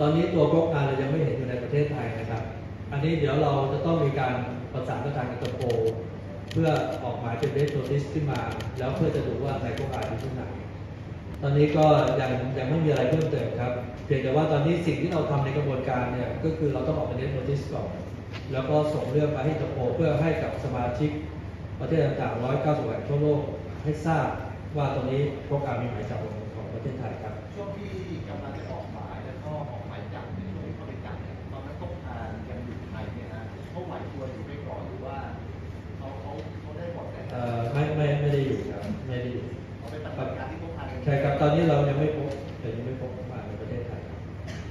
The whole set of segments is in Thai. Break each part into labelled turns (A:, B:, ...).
A: ตอนนี้ตัวบล็อกานเรายังไม่เห็นอยู่ในประเทศไทยนะครับ อันนี้เดี๋ยวเราจะต้องมีการประสานกับทางอินเตอร์โปลเพื่อออกหมายเป็นเรสโ o ลิสขึ้นมา แล้วเพื่อจะดูว่าในบล็อกานอยู่ที่ไหน ตอนนี้ก็ยังยังไม่มีอะไรเพิ่มเติมครับเพียงแต่ว่าตอนนี้สิ่งที่เราทำในกระบวนการเนี่ยก็คือเราต้องออกเป็นเรสโ o ลิสก่อนแล้วก็ส่งเรื่องมาให้อินเตอร์โปลเพื่อให้กับสมาชิกประเทศต่างๆ190แห่งทั่วโลกให้ทราบว่าตอนนี้โปรแกรมีหมายจับของประเทศไทยครับ
B: ช่วงที่กำลัง พ
A: บมาในประเทศไทยครับ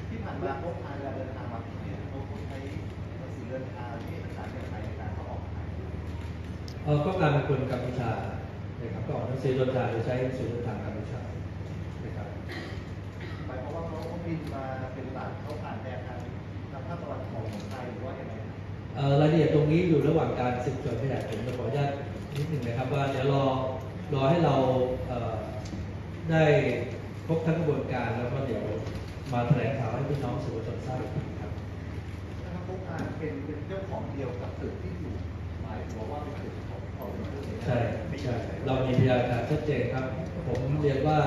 B: ที่ผ่านมาพกพาเวลาเดินทางมาไทยเนี่ยเขาใช้หนังสือเดินทางที่เอกสารเดินทางในการเขาออกไทย
A: เออก็การเป็นคนกัมพูชานะครับก็ออกหนังสือเดินทางโดยใช้หนังสือเดินทางกัมพูชานะครับ
B: หมายความว่าเขาเขาบินมาเป็นหลักเขาผ่านแนวทางทางภาคตะวันออกของไทยหรือว่ายังไง
A: เอ่อรายละเอียดตรงนี้อยู่ระหว่างการสืบสวนขยายผลจะขออนุญาตนิดหนึ่งนะครับว่าเดี๋ยวรอรอให้เราเอ่อได้ ครบทั้งกระบวนการแล้วก็เดี๋ยวมาแถลงข่าวให้พี่น้องสื่อมวลชนทราบอีกทีครับ
B: นะครับพกพาเป็นเป็นเจ้าของเดียวกับตึกที่อยู่หมายถึงว่าเป็นตึกของของ
A: ใช่ใช่เรามีพยานหลักฐานชัดเจนครับ ผมเรียนว่า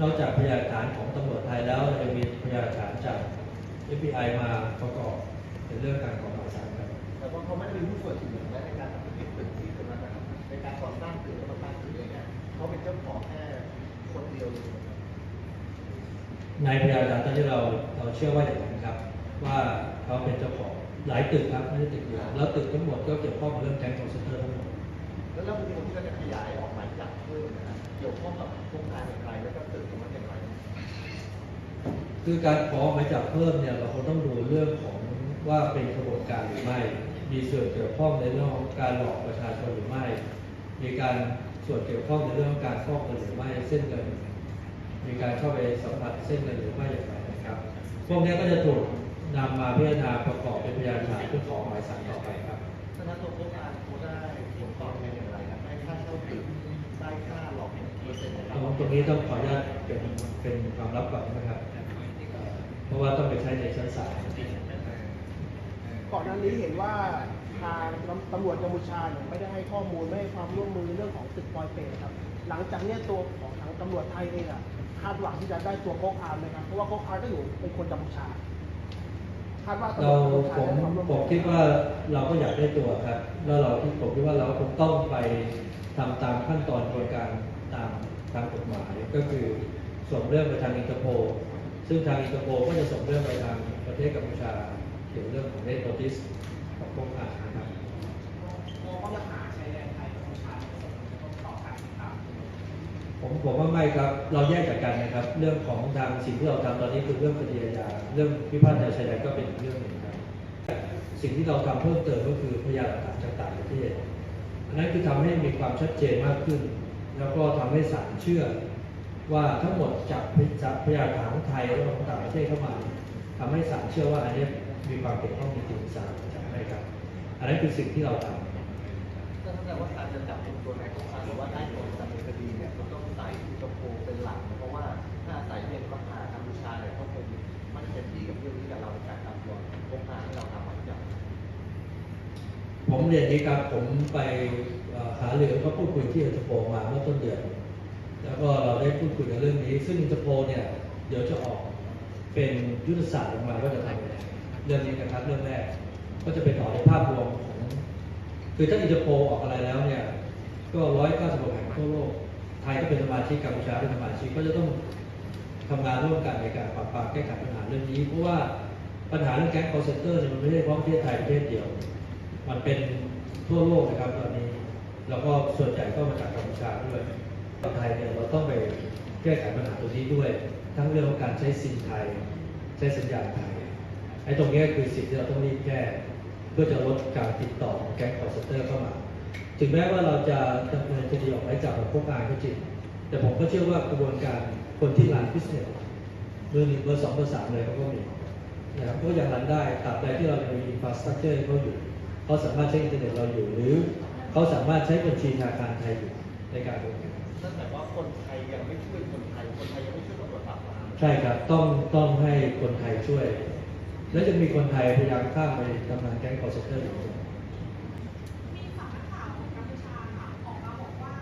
A: นอกจากพยานหลักฐานของตำรวจไทยแล้วเรายังมีพยานหลักฐานจาก FBI มาประกอบเป็นเรื่องการขอหมายสารครับ
B: แต่ว่าเขาไม่ได้เป็นผู้ส่วนถือและในการทำธุรกิจตึกที่ตรงนั้นนะครับในการก่อสร้างตึกและมาสร้างตึกเองเนี่ยเขาเป็นเจ้าของแค่คนเดียวเลย
A: ในพยานหลักฐานตอนที่เราเราเชื่อว่าอย่างนั้นครับ ว่าเขาเป็นเจ้าของหลายตึกครับไม่ใช่ตึกเดียวแล้วตึกทั้งหมดก็เกี่ยวข้องกับเรื่องแก๊งคอร์เซนเตอร์ทั้งหมด
B: แล้วเราเป็นคนที่จะขยายออกหมายจับเพิ่มนะครับเกี่ยวข้องกับโครงการอย่างไรแล้วก็ตึกตรงนั้นอย่างไร
A: คือการขอหมายจับเพิ่มเนี่ยเราคงต้องดูเรื่องของว่าเป็นกระบวนการหรือไม่ มีส่วนเกี่ยวข้องในเรื่องของการหลอกประชาชนหรือไม่ มีการส่วนเกี่ยวข้องในเรื่องของการฟอกเงินหรือไม่เส้นเงิน มีการเข้าไปสัมผัสเส้นเงินหรือไม่อย่างไรนะครับ พวกนี้ก็จะถูกนำมาพิจารณาประกอบเป็นพยานฐานเพื่อขอหมายสารต่อไปครับ
B: ฉะนั้นตัวโครงการเขาได้ผลตอบแทนอย่างไรครับได้ค่าเช่าตึกได้ค่าหลอกเปอร์เซ็นต์ใน
A: ต
B: การ
A: รงตรงนี้ต้องขออนุญาตเป็นเป็นความลับก่อนนะครับเอ่อเพราะว่าต้องไปใช้ในชั้นศาล
C: ก่อนหน้านี้เห็นว่า ทางตำรวจกัมพูชาเนี่ยไม่ได้ให้ข้อมูลไม่ให้ความร่วมมือเรื่องของตึกปลอยเปรตครับ หลังจากเนี้ยตัวของทางตำรวจไทยเองอะคาดหวังที่จะได้ตัวโคกอาร์มเลยครับเพราะว่าโคกอาร์มก็อยู่เป็นคนกัมพูชาคาดว่าตำร
A: เรา
C: วจกัมพูชา
A: ผม
C: ให้ความร่วม
A: ผ
C: มื
A: ม
C: อ
A: คิดว่าเราก็อยากได้ตัวครับ แล้วเราที่ผมคิดว่าเราคงต้องไปทำตามขั้นตอนกระบวนการตามตามกฎหมายก็คือส่งเรื่องไปทางอินเตอร์โพลซึ่งทางอินเตอร์โพลก็จะส่งเรื่องไปทางประเทศกัมพูชาเกี่ยวกับเรื่องของเรดโนติส ของพวกอาครับ
C: มองว่าปัญหาชายแดนไทยกัมพูชาจะส่งผลกระทบต่อการติดตาม
A: ผมผมว่าไม่ครับ เราแยกจากกันนะครับ เรื่องของทางสิ่งที่เราทำตอนนี้คือเรื่องคดีอาญาเรื่องพิพาททางชายแดนก็เป็นอีกเรื่องหนึ่งครับ สิ่งที่เราทำเพิ่มเติมก็คือพยานหลักฐานจากต่างประเทศอันนั้นคือทำให้มีความชัดเจนมากขึ้น แล้วก็ทำให้ศาลเชื่อ ว่าทั้งหมดจากจากพยานหลักฐานของไทยและของต่างประเทศเข้ามาทำให้ศาลเชื่อว่าอันนี้มีความเกี่ยวข้องจริงๆศาล จะให้ครับอันนั้นคือสิ่งที่เราทำ
B: ก็แสดงว่าการจะจับตัวในของการหรือว่าได้ตัวจับในคดีเนี่ยมันต้องใส่กระโปรงเป็นหลักเพราะว่าถ้าใส่เป็นปัญหากัมพูชาเนี่ยเขาคงมันเต็มที่กับเรื่องที่กับเราในการทำตัวโครงการที่เราทำหมายจับ
A: ผมเรียนนี้ครับผมไปหาเรือก็พูดคุยที่อินเตอร์โปมาเมื่อต้นเดือนแล้วก็เราได้พูดคุยกันเรื่องนี้ ซึ่งอินเตอร์โปเนี่ยเดี๋ยวจะออกเป็นยุทธศาสตร์ออกมาว่าจะทำยังไงเรื่องนี้นะครับเรื่องแรก ก็จะเป็นต่อในภาพรวมของคือถ้าอินเตอร์โปลออกอะไรแล้วเนี่ย ก็ร้อยเก้าสิบแห่งทั่วโลก ไทยก็เป็นสมาชิกกัมพูชาเป็นสมาชิกก็จะต้องทำงานร่วมกันในการปราบปรามแก้ไขปัญหาเรื่องนี้ เพราะว่าปัญหาเรื่องแก๊งคอร์เซนเตอร์เนี่ยมันไม่ใช่เฉพาะประเทศไทยประเทศเดียว มันเป็นทั่วโลกนะครับตอนนี้ แล้วก็ส่วนใหญ่ก็มาจากกัมพูชาด้วยไทยเนี่ยเราต้องไปแก้ไขปัญหาตรงนี้ด้วย ทั้งเรื่องของการใช้ซิมไทย ใช้สัญญาณไทยไอ้ตรงนี้คือสิ่งที่เราต้องรีบแก้ พื่อจะลดการติดต่อของแก๊งคอร์เซนเตอร์เข้ามา ถึงแม้ว่าเราจะดำเนินคดีออกหมายจับกับพวกงานก็จริง แต่ผมก็เชื่อว่ากระบวนการคนที่รันพิเศษเบอร์หนึ่งเบอร์สองเบอร์สามเลยเขาก็มีนะครับก็ยังรันได้ตราบใดที่เรายังมีอินฟราสตรักเจอร์เขาอยู่ เขาสามารถใช้อินเทอร์เน็ตเราอยู่ หรือเขาสามารถใช้บัญชีธนาคารไทยอยู่ในการดำเนินการ
B: นั่นหมายว่าคนไทยยังไม่ช่วยคนไทย คนไทยยังไม่ช่วยตำรวจปราบปราม
A: ใช่ครับ ต้องต้องให้คนไทยช่วย แล้วจะมีคนไทยพยายามข้ามไปทำงานแก๊งคอร์เซนเตอร์อยู่
D: มีสำนักข่าวของกัมพูชาค่ะออกมาบอกว่า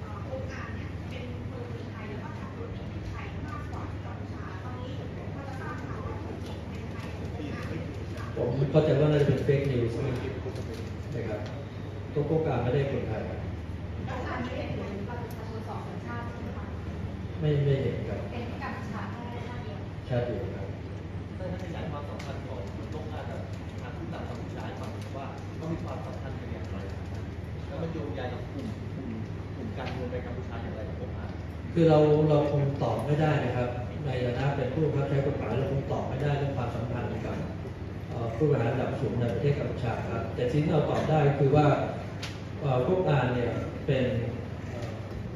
D: เอ่อโครงการเนี่ยเป็นมือไทยแล้วก็ทำธุรกิจที่ไทยมากกว่ากัมพูชาตอนนี้พอจะทราบข่าวว่าธุรกิจในไทยของโครงการ
A: ผมเข้าใจว่าน่าจะเป็นเฟกนิวส์นะครับตัวโครงการไม่ได้คนไทย
D: แล้วการไม่ได้เป็นประชาชนสองสัญชาติใช่ไหมคะ
A: ไม่ไม่เห็นครับ
D: เป็นที่กัมพูชาแค่ชาติเดียว
A: ชาติเดียวครับ
B: ถ้าขยายความสัมพันธ์ของคุณต้องการกับทางผู้นำกัมพูชาให้ฟังว่าเขามีความสัมพันธ์กันอย่างไร แล้วมันโยงใยกับกลุ่มกลุ่มกลุ่มการเมืองในกัมพูชาอย่างไรกับผมอ่าน
A: คือเราเราคงตอบไม่ได้นะครับ ในฐานะเป็นผู้บังคับใช้กฎหมายเราคงตอบไม่ได้เรื่องความสัมพันธ์กับผู้บริหารระดับสูงในประเทศกัมพูชาครับ แต่สิ่งที่เราตอบได้คือว่าพวกงานเนี่ยเป็น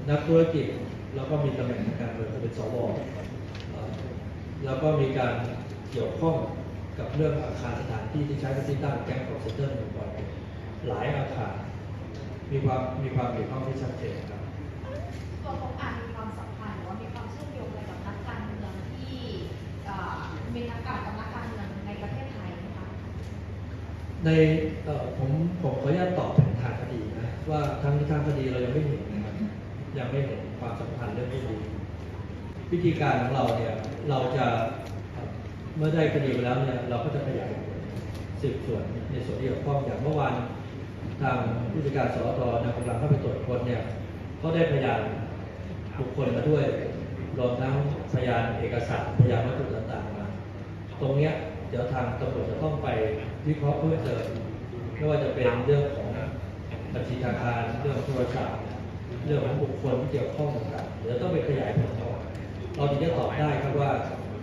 A: นักธุรกิจ แล้วก็มีตำแหน่งทางการเมืองเป็นสวแล้วก็มีการ กี่ยวข้องกับเรื่องอาคารสถานที่ที่ใช้เป็นที่ตั้งแก๊งของเซ็นเตอร์หนึ่งบ่อยหลายอาคารมีความมีความเกี่ยวข้องที่ชัดเจนครับ
D: ตัวโครงการมีความสัมพันธ์หรือว่ามีความเชื่อมโยงอะไรกับนักการเมืองที่เอ่อมีนักการกับนักการเมืองในประเทศไทยไหมคะ
A: ในเอ่อผมผมขออนุญาตตอบเป็นทางคดีนะว่าทางทางคดีเรายังไม่เห็นนะครับยังไม่เห็นความสัมพันธ์เรื่องนี้วิธีการของเราเนี่ยเราจะ เมื่อได้คดีไปแล้วเนี่ยเราก็จะขยายสืบสวนในส่วนที่เกี่ยวข้องอย่างเมื่อวานทางผู้จัดการสอทนำกำลังเข้าไปตรวจค้นเนี่ยก็ได้พยานบุคคลมาด้วยรวมทั้งพยานเอกสารพยานวัตถุต่างๆมา ตรงเนี้ยเดี๋ยวทางตำรวจจะต้องไปวิเคราะห์เพิ่มเติมไม่ว่าจะเป็นเรื่องของบัญชีธนาคารเรื่องโทรศัพท์เรื่องของบุคคลที่เกี่ยวข้องต่างๆเดี๋ยวต้องไปขยายผลต่อเราถึงจะตอบได้ครับว่า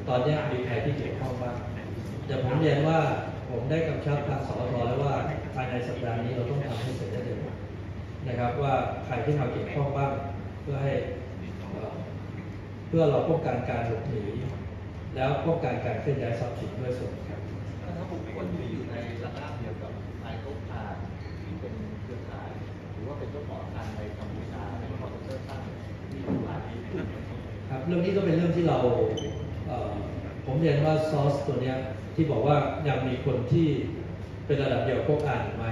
A: ตอนเนี้ยมีใครที่เกี่ยวข้องบ้างแต่ผมเรียนว่าผมได้กำชับทางสอทแล้วว่าภายในสัปดาห์นี้เราต้องทำให้เสร็จได้เร็วนะครับว่าใครที่มาเกี่ยวข้องบ้างเพื่อให้เอ่อเพื่อเราป้องกันการหลบหนีแล้วป้องกันการเคลื่อนย้ายทรัพย์สินด้วยส่วนครับ
B: ถ้าบุคคลที่อยู่ในระนาบเดียวกับนายโต๊ะทานที่เป็นเครือข่ายหรือว่าเป็นเจ้าของอาคารในกัมพูชาในคอร์เซนเตอร์ตั้งมีอยู่หลายที่
A: ครับเรื่องนี้ก็เป็นเรื่องที่เราเอ่อ ผมเรียนว่าซอสตัวเนี้ยที่บอกว่ายังมีคนที่เป็นระดับเดียวกับพวกอ่านอยู่ไหม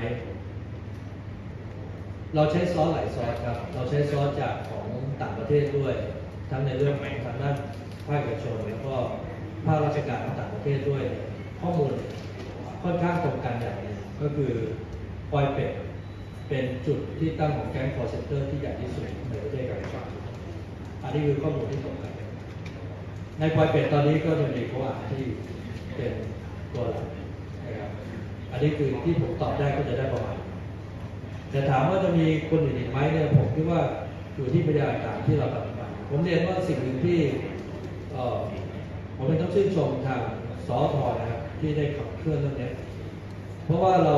A: เราใช้ซอสหลายซอสครับ เราใช้ซอสจากของต่างประเทศด้วย ทั้งในเรื่องของทางด้านภาคเอกชนแล้วก็ภาคราชการของต่างประเทศด้วย ข้อมูลค่อนข้างตรงกันอย่างหนึงก็คือปอยเป็ดเป็นจุดที่ตั้งของแก๊งคอร์เซนเตอร์ที่ใหญ่ที่สุดในประเทศกัมพูชาอันนี้คือข้อมูลที่ตรงกัน ในพลอยเป็ดตอนนี้ก็จะมีโคอาที่เป็นตัวหลักนะครับ อันนี้คือที่ผมตอบได้ก็จะได้ประมาณแต่ถามว่าจะมีคนอื่นอีกไหมเนี่ยผมคิดว่าอยู่ที่พยานหลักฐานที่เราทำมาผมเรียนว่าสิ่งหนึ่งที่ผมเป็นต้องชื่นชมทางสอทนะครับที่ได้ขับเคลื่อนเรื่องนี้เพราะว่าเรา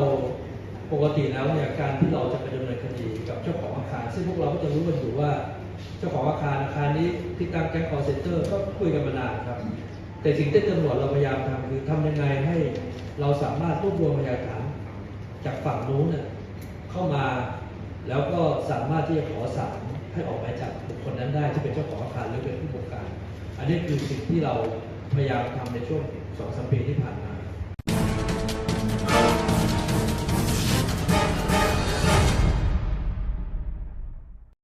A: ปกติแล้วเนี่ยการที่เราจะไปดำเนินคดีกับเจ้าของอาคารซึ่งพวกเราก็จะรู้กันอยู่ว่า เจ้าของอาคารอาคารนี้ที่ตั้งแก๊งคอร์เซนเตอร์ก็คุยกันมานานครับ แต่สิ่งที่ตำรวจเราพยายามทำคือทำยังไงให้เราสามารถรวบรวมพยานหลักฐานจากฝั่งนู้นเนี่ยเข้ามาแล้วก็สามารถที่จะขอสารให้ออกหมายจับบุคคลนั้นได้ที่เป็นเจ้าของอาคารหรือเป็นผู้บงการ อันนี้คือสิ่งที่เราพยายามทำในช่วงสองสามปีที่ผ่านมา